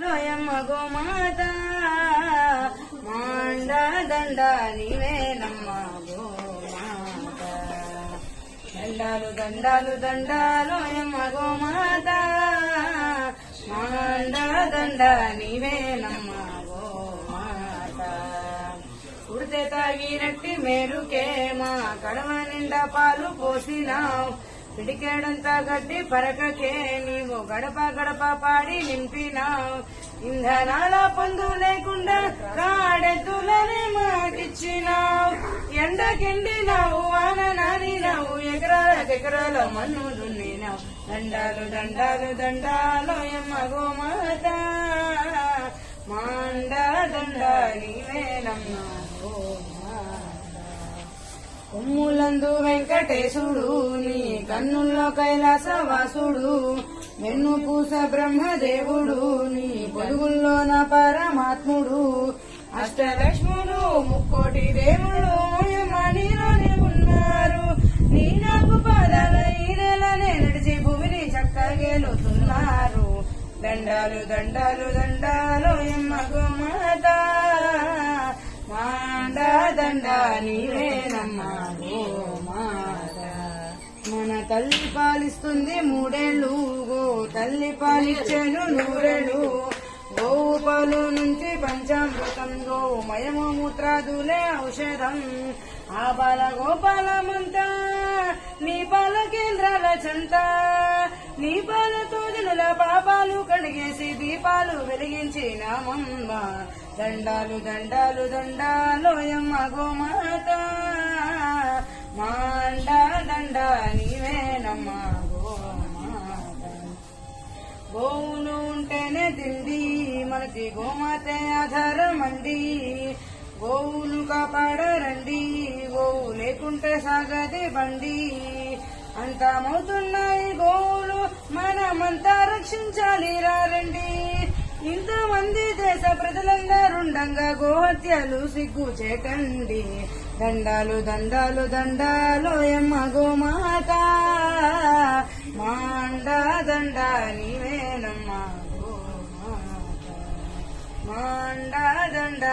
లోయమ్మ గోమాత మాండ దండ నీవేనమ్మ గోమాత. దండాలు దండాలు దండాలోయమ్మ గోమాత మాండ దండ నీవేనమ్మ గోమాత. కుడితే తాగినట్టి మేలుకే మా కడవ నిండా పాలు పోసినావు. పిడికేడంతా గడ్డి పరకకే నీవు గడప గడప పాడి నింపినావు. ఇంధనాల పొందు లేకుండా కాడెద్దులని మాకిచ్చినావు. ఎండకెండినావు వాన నానినావు ఎకరాలకెకరాల మన్ను దున్నినావు. దండాలు దండాలు దండాలు ఎమ్మగో మాత మాండ దండ నీవేనమ్మ కొమ్ము నందు వెంకటేశుడు నీ కన్నుల్లో కైలాసవాసుడు వెన్ను పూస బ్రహ్మదేవుడు నీ పొదుగుల్లో నా పరమాత్ముడు అష్టలక్ష్ముడు ముక్కోటి దేవుడు మణిలోనే ఉన్నారు. నీ నాకు పాదాల ఈ నడిచి భూమిని చక్కగేలుతున్నారు దండాలు దండాలు దండాలు ఎమ్మకు గోమాత. మాండా దండా నీవేనమ్మా. తల్లి పాలిస్తుంది మూడేళ్ళు. గో తల్లి పాలిచ్చాను నూరేళ్ళు. గోవు పాలు నుంచి పంచామృతం గోమయము మూత్రాదులే ఔషధం. ఆ బాల గోపాలమంతా నీ పాల కేంద్రాల చెంత. నీ పాలతో జనుల పాపాలు కడిగేసి దీపాలు వెలిగించినామమ్మ దండాలు దండాలు దండాలోయమ్మ గోమాత. మాండ దండాని గోవులు ఉంటేనే తిండి మనకి గోమాతే ఆధారం గోవులు కాపాడరండి గోవు లేకుంటే సాగది బండి. అంతమవుతున్నాయి గోవులు మనమంతా రక్షించాలి రండి ఇంతమంది దేశ ప్రజలందరుండంగా గోహత్యలు సిగ్గు చేకండి. దండాలు దండాలు దండాలు ఎమ్మ గోమాత నీవేనమ్మ గోమాత మాండ దండ